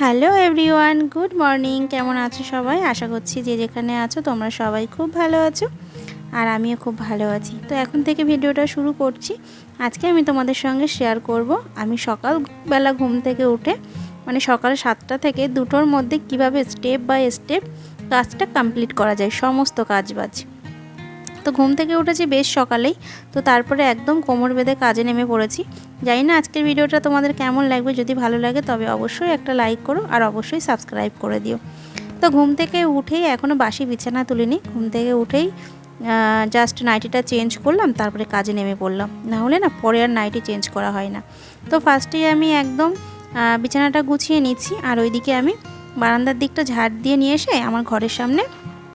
Hello everyone, good morning. কেমন আছো সবাই? আশা করছি যে যেখানে আছো তোমরা সবাই খুব ভালো আছো আর আমিও খুব ভালো আছি। তো এখন থেকে ভিডিওটা শুরু করছি। আজকে আমি তোমাদের সঙ্গে শেয়ার করব আমি সকালবেলা ঘুম থেকে উঠে মানে সকাল সাতটা থেকে দুটোর মধ্যে কীভাবে স্টেপ বাই স্টেপ কাজটা কমপ্লিট করা যায়, সমস্ত কাজ বাজ। তো ঘুম থেকে উঠেছি বেশ সকালেই। তো তারপরে একদম কোমর বেঁধে কাজে নেমে পড়েছি। জানি না আজকের ভিডিওটা তোমাদের কেমন লাগবে, যদি ভালো লাগে তবে অবশ্যই একটা লাইক করো আর অবশ্যই সাবস্ক্রাইব করে দিও। তো ঘুম থেকে উঠেই এখনও বাসি বিছানা তুলিনি। ঘুম থেকে উঠেই জাস্ট নাইটিটা চেঞ্জ করলাম, তারপরে কাজে নেমে পড়লাম। না হলে না পরে আর নাইটি চেঞ্জ করা হয় না। তো ফার্স্টেই আমি একদম বিছানাটা গুছিয়ে নিচ্ছি। আর ওইদিকে আমি বারান্দার দিকটা ঝাড় দিয়ে নিয়ে এসে আমার ঘরের সামনে